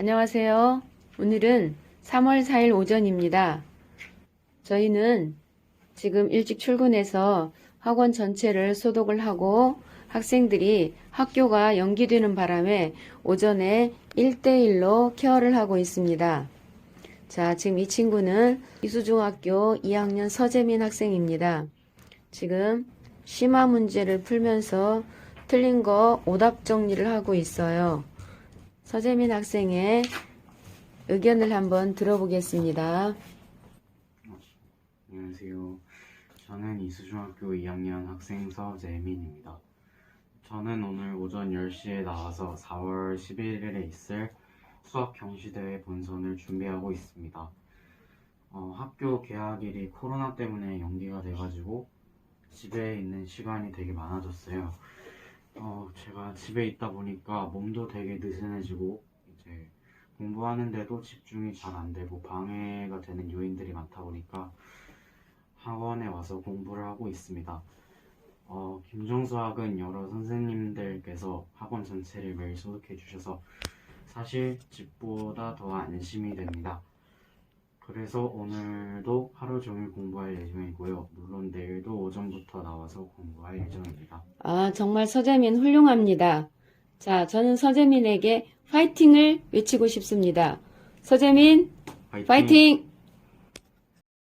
안녕하세요. 오늘은 3월 4일 오전입니다. 저희는 지금 일찍 출근해서 학원 전체를 소독을 하고 학생들이 학교가 연기되는 바람에 오전에 1대1로 케어를 하고 있습니다. 자, 지금 이 친구는 이수중학교 2학년 서재민 학생입니다. 지금 심화 문제를 풀면서 틀린 거 오답 정리를 하고 있어요. 서재민 학생의 의견을 한번 들어보겠습니다. 안녕하세요. 저는 이수중학교 2학년 학생 서재민입니다. 저는 오늘 오전 10시에 나와서 4월 11일에 있을 수학 경시대회 본선을 준비하고 있습니다. 어, 학교 개학일이 코로나 때문에 연기가 돼가지고 집에 있는 시간이 되게 많아졌어요. 어, 제가 집에 있다 보니까 몸도 되게 느슨해지고 이제 공부하는데도 집중이 잘 안 되고 방해가 되는 요인들이 많다 보니까 학원에 와서 공부를 하고 있습니다. 어, 김종수학은 여러 선생님들께서 학원 전체를 매일 소독해 주셔서 사실 집보다 더 안심이 됩니다. 그래서 오늘도 하루 종일 공부할 예정이고요. 물론 내일도 오전부터 나와서 공부할 예정입니다. 아, 정말 서재민 훌륭합니다. 자, 저는 서재민에게 파이팅을 외치고 싶습니다. 서재민, 파이팅!